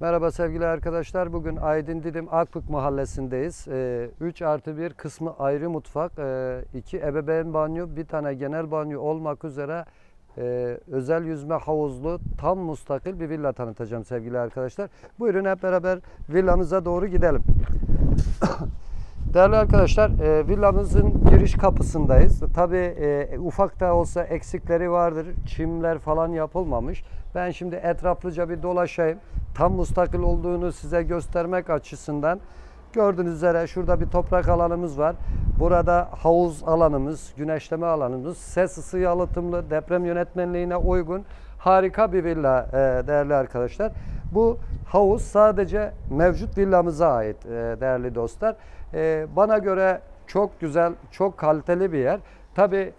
Merhaba sevgili arkadaşlar. Bugün Aydın Didim Akbük mahallesindeyiz. 3 artı 1 kısmı ayrı mutfak, 2 ebeveyn banyo, bir tane genel banyo olmak üzere e, özel yüzme havuzlu tam mustakil bir villa tanıtacağım sevgili arkadaşlar. Buyurun hep beraber villamıza doğru gidelim. Değerli arkadaşlar, e, villamızın giriş kapısındayız. Tabii e, ufak da olsa eksikleri vardır. Çimler falan yapılmamış. Ben şimdi etraflıca bir dolaşayım. Tam mustakil olduğunu size göstermek açısından gördüğünüz üzere şurada bir toprak alanımız var. Burada havuz alanımız, güneşleme alanımız, ses ısı yalıtımlı, deprem yönetmenliğine uygun harika bir villa e, değerli arkadaşlar. Bu havuz sadece mevcut villamıza ait e, değerli dostlar. E, bana göre çok güzel, çok kaliteli bir yer. Tabi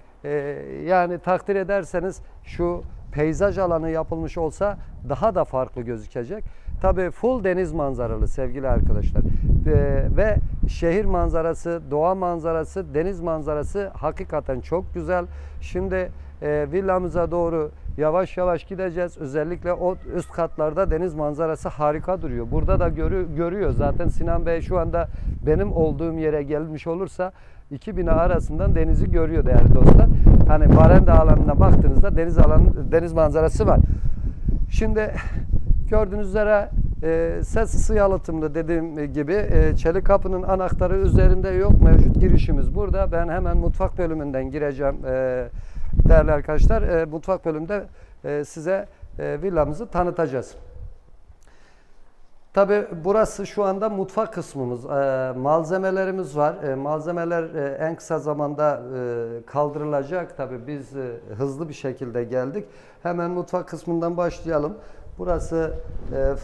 yani takdir ederseniz şu peyzaj alanı yapılmış olsa daha da farklı gözükecek. Tabi full deniz manzaralı sevgili arkadaşlar. E, ve şehir manzarası, doğa manzarası, deniz manzarası hakikaten çok güzel. Şimdi e, villamıza doğru yavaş yavaş gideceğiz. Özellikle o üst katlarda deniz manzarası harika duruyor. Burada da görü, görüyor. Zaten Sinan Bey şu anda benim olduğum yere gelmiş olursa iki bina arasından denizi görüyor değerli dostlar. Hani barenda alanına baktığınızda deniz alanı, deniz manzarası var. Şimdi gördüğünüz üzere e, ses ısı yalıtımlı dediğim gibi e, çelik kapının anahtarı üzerinde yok. Mevcut girişimiz burada. Ben hemen mutfak bölümünden gireceğim. E, değerli arkadaşlar e, mutfak bölümünde e, size e, villamızı tanıtacağız. Tabi burası şu anda mutfak kısmımız. E, malzemelerimiz var. E, malzemeler e, en kısa zamanda e, kaldırılacak. Tabi biz e, hızlı bir şekilde geldik. Hemen mutfak kısmından başlayalım. Burası e, e,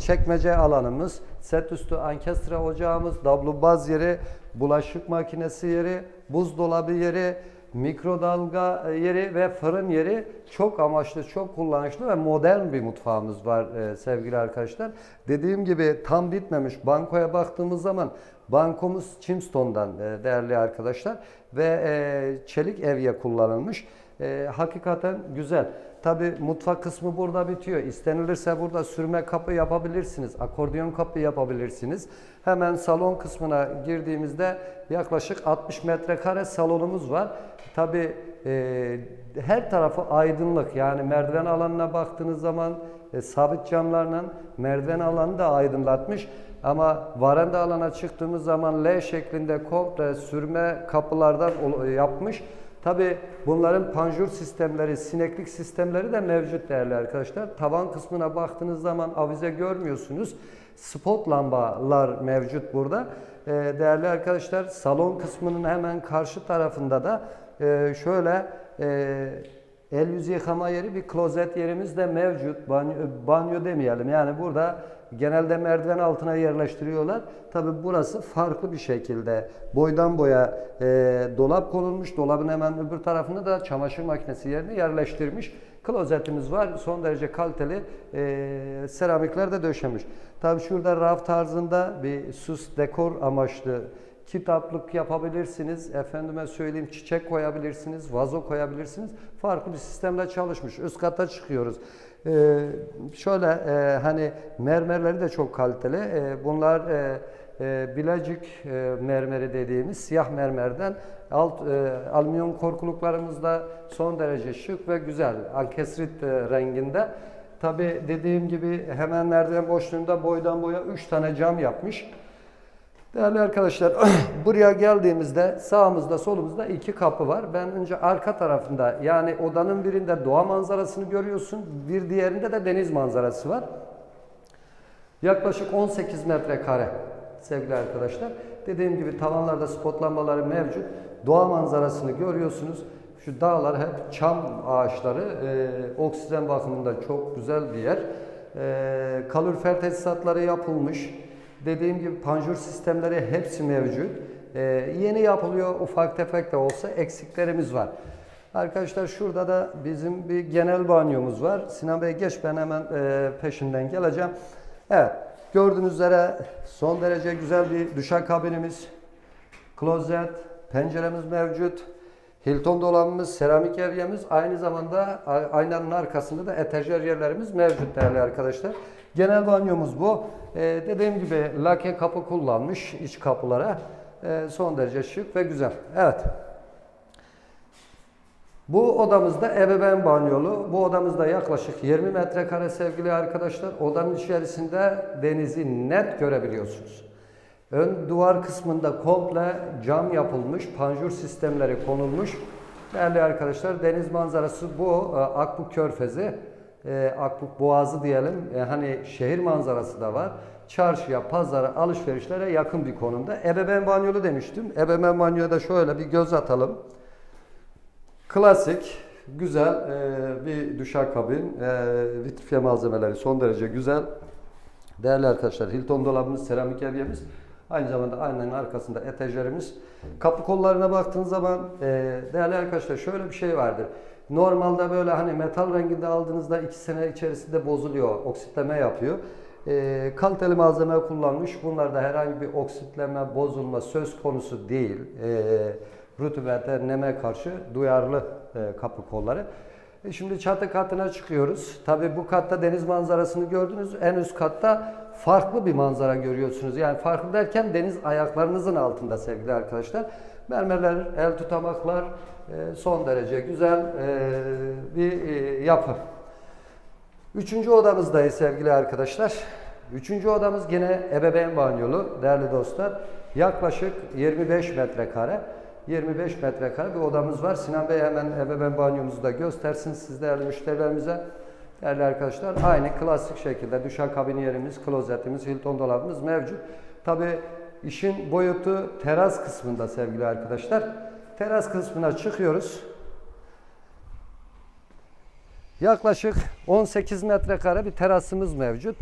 çekmece alanımız. Set üstü ankestre ocağımız, dablubaz yeri, bulaşık makinesi yeri, buzdolabı yeri, mikrodalga yeri ve fırın yeri çok amaçlı, çok kullanışlı ve modern bir mutfağımız var e, sevgili arkadaşlar. Dediğim gibi tam bitmemiş. Bankoya baktığımız zaman bankomuz Chimstone'dan e, değerli arkadaşlar ve e, çelik evye kullanılmış. E, hakikaten güzel. Tabi mutfak kısmı burada bitiyor. İstenilirse burada sürme kapı yapabilirsiniz. Akordeon kapı yapabilirsiniz. Hemen salon kısmına girdiğimizde yaklaşık 60 metrekare salonumuz var. Tabi e, her tarafı aydınlık. Yani merdiven alanına baktığınız zaman e, sabit camlarla merdiven alanı da aydınlatmış. Ama varanda alana çıktığımız zaman L şeklinde komple sürme kapılardan yapmış. Tabi bunların panjur sistemleri, sineklik sistemleri de mevcut değerli arkadaşlar. Tavan kısmına baktığınız zaman avize görmüyorsunuz. Spot lambalar mevcut burada. Ee, değerli arkadaşlar salon kısmının hemen karşı tarafında da e, şöyle e, el yüz yıkama yeri bir klozet yerimiz de mevcut. Banyo, banyo demeyelim yani burada genelde merdiven altına yerleştiriyorlar. Tabi burası farklı bir şekilde boydan boya e, dolap konulmuş. Dolabın hemen öbür tarafında da çamaşır makinesi yerini yerleştirmiş. Klozetimiz var. Son derece kaliteli e, seramikler de döşemiş. Tabi şurada raf tarzında bir süs dekor amaçlı kitaplık yapabilirsiniz. Efendime söyleyeyim çiçek koyabilirsiniz, vazo koyabilirsiniz. Farklı bir sistemle çalışmış. Üst kata çıkıyoruz. Ee, şöyle e, hani mermerleri de çok kaliteli. E, bunlar e, e, Bilecik e, mermeri dediğimiz siyah mermerden alt e, alüminyum korkuluklarımız da son derece şık ve güzel. Ankestrit e, renginde. Tabi dediğim gibi hemen merdiven boşluğunda boydan boya 3 tane cam yapmış. Değerli arkadaşlar, buraya geldiğimizde sağımızda solumuzda iki kapı var. Ben önce arka tarafında yani odanın birinde doğa manzarasını görüyorsun, bir diğerinde de deniz manzarası var. Yaklaşık 18 metrekare sevgili arkadaşlar. Dediğim gibi tavanlarda spot lambaları mevcut. Doğa manzarasını görüyorsunuz. Şu dağlar hep çam ağaçları. Ee, oksijen bakımından çok güzel bir yer. Ee, kalorifer tesisatları yapılmış. Dediğim gibi panjur sistemleri hepsi mevcut. Ee, yeni yapılıyor ufak tefek de olsa eksiklerimiz var. Arkadaşlar şurada da bizim bir genel banyomuz var. Sinan Bey geç ben hemen e, peşinden geleceğim. Evet gördüğünüz üzere son derece güzel bir duşakabinimiz, klozet, penceremiz mevcut. Hilton dolabımız, seramik evyemiz, aynı zamanda aynanın arkasında da etajer yerlerimiz mevcut değerli arkadaşlar. Genel banyomuz bu. Ee, dediğim gibi lake kapı kullanmış iç kapılara. Ee, son derece şık ve güzel. Evet. Bu odamızda ebeveyn banyolu. Bu odamızda yaklaşık 20 metrekare sevgili arkadaşlar. Odanın içerisinde denizi net görebiliyorsunuz. Ön duvar kısmında komple cam yapılmış, panjur sistemleri konulmuş. Değerli arkadaşlar deniz manzarası bu. Ee, Akbuk Körfezi, e, Akbuk Boğazı diyelim. E, Hani şehir manzarası da var. Çarşıya, pazara, alışverişlere yakın bir konumda. Ebeveyn banyolu demiştim. Ebeveyn banyoya da şöyle bir göz atalım. Klasik, güzel e, bir duşakabin, e, vitrifiye malzemeleri son derece güzel. Değerli arkadaşlar, Hilton dolabımız, seramik evyemiz, aynı zamanda aynen arkasında etajlarımız. Kapı kollarına baktığınız zaman e, değerli arkadaşlar şöyle bir şey vardır. Normalde böyle hani metal renginde aldığınızda 2 sene içerisinde bozuluyor, oksitleme yapıyor. E, kaliteli malzeme kullanmış. Bunlarda herhangi bir oksitleme, bozulma söz konusu değil. E, rutubete, neme karşı duyarlı e, kapı kolları. E, şimdi çatı katına çıkıyoruz. Tabii bu katta deniz manzarasını gördünüz. En üst katta farklı bir manzara görüyorsunuz. Yani farklı derken deniz ayaklarınızın altında sevgili arkadaşlar. Mermerler, el tutamaklar son derece güzel e, bir e, yapı. Üçüncü odamızdayız sevgili arkadaşlar. Üçüncü odamız yine ebeveyn banyolu değerli dostlar. Yaklaşık 25 metrekare. 25 metrekare bir odamız var. Sinan Bey hemen ebeveyn banyomuzu da göstersin siz değerli müşterilerimize. Değerli arkadaşlar aynı klasik şekilde duşakabin yerimiz, klozetimiz, Hilton dolabımız mevcut. Tabi işin boyutu teras kısmında sevgili arkadaşlar. Teras kısmına çıkıyoruz. Yaklaşık 18 metrekare bir terasımız mevcut.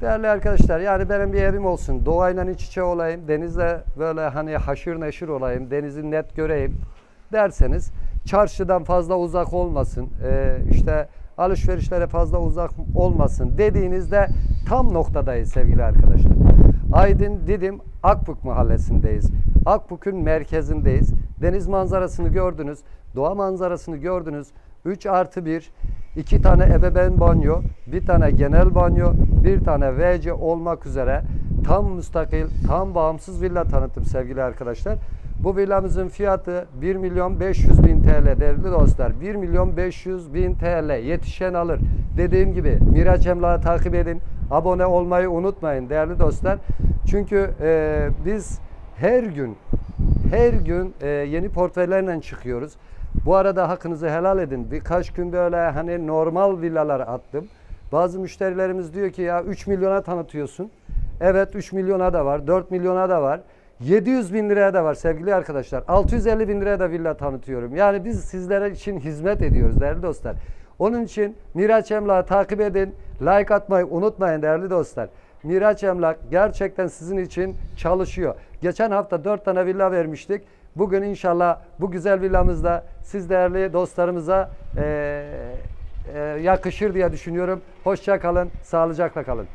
Değerli arkadaşlar yani benim bir evim olsun. Doğayla iç içe olayım. Denizle böyle hani haşır neşir olayım. Denizi net göreyim derseniz çarşıdan fazla uzak olmasın. Ee, işte alışverişlere fazla uzak olmasın dediğinizde tam noktadayız sevgili arkadaşlar. Aydın Didim Akbuk mahallesindeyiz. Akbuk'un merkezindeyiz. Deniz manzarasını gördünüz. Doğa manzarasını gördünüz. 3 artı 1, 2 tane ebeveyn banyo, bir tane genel banyo, bir tane WC olmak üzere tam müstakil, tam bağımsız villa tanıttım sevgili arkadaşlar. Bu villamızın fiyatı 1 milyon 500 bin TL değerli dostlar. 1 milyon 500 bin TL yetişen alır. Dediğim gibi Miraç Emlak'ı takip edin. Abone olmayı unutmayın değerli dostlar. Çünkü e, biz her gün her gün e, yeni portföylerle çıkıyoruz. Bu arada hakkınızı helal edin. Birkaç gün böyle hani normal villalar attım. Bazı müşterilerimiz diyor ki ya 3 milyona tanıtıyorsun. Evet 3 milyona da var, 4 milyona da var. 700 bin liraya da var sevgili arkadaşlar. 650 bin liraya da villa tanıtıyorum. Yani biz sizlere için hizmet ediyoruz değerli dostlar. Onun için Miraç Emlak'ı takip edin. Like atmayı unutmayın değerli dostlar. Miraç Emlak gerçekten sizin için çalışıyor. Geçen hafta 4 tane villa vermiştik. Bugün inşallah bu güzel villamızda siz değerli dostlarımıza eee, eee, yakışır diye düşünüyorum. Hoşça kalın, sağlıcakla kalın.